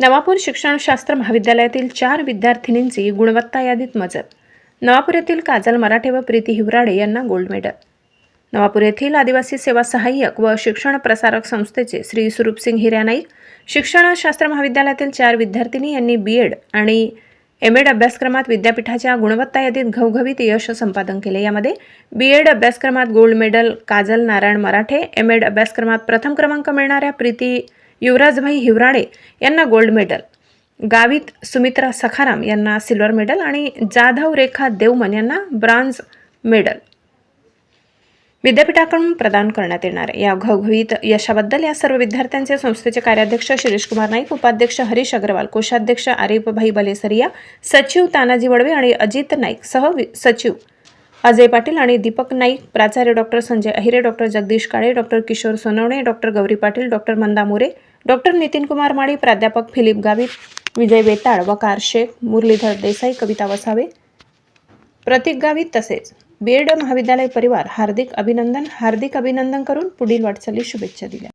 नवापूर शिक्षणशास्त्र महाविद्यालयातील चार विद्यार्थिनींची गुणवत्ता यादीत मजत नवापूर येथील काजल मराठे व प्रीती हिवराडे यांना गोल्ड मेडल. नवापूर येथील आदिवासी सेवा सहाय्यक व शिक्षण प्रसारक संस्थेचे श्री स्वरूपसिंग हिऱ्यानाईक शिक्षणशास्त्र महाविद्यालयातील चार विद्यार्थिनी यांनी बी एड आणि एम एड अभ्यासक्रमात विद्यापीठाच्या गुणवत्ता यादीत घवघवीत यश संपादन केले. यामध्ये बी एड अभ्यासक्रमात gold medal Kajal Narayan Marathe M Ed अभ्यासक्रमात प्रथम क्रमांक मिळणाऱ्या प्रीती युवराजभाई हिवराडे यांना गोल्ड मेडल. गावित सुमित्रा सखाराम यांना सिल्वर मेडल आणि जाधव रेखा देवमन यांना ब्रांझ मेडल. विद्यापीठाकडून प्रदान करण्यात येणार या घवघवीत यशाबद्दल या सर्व विद्यार्थ्यांचे संस्थेचे कार्याध्यक्ष शिरीष कुमार नाईक उपाध्यक्ष हरीश अग्रवाल कोषाध्यक्ष आरिफभाई बलेसरिया सचिव तानाजी वडवे आणि अजित नाईक सह वि- सचिव अजय पाटील आणि दीपक नाईक प्राचार्य doctor Sanjay Ahire doctor Jagdish Kale doctor Kishor Sonawane doctor Gauri Patil doctor Manda More doctor Nitin Kumar Mali प्राध्यापक फिलिप गावित विजय वेताळ वकार शेख मुरलीधर देसाई कविता वसावे प्रतीक गावित तसेच बीएड महाविद्यालय परिवार हार्दिक अभिनंदन हार्दिक अभिनंदन करून पुढील वाटचाली शुभेच्छा दिल्या.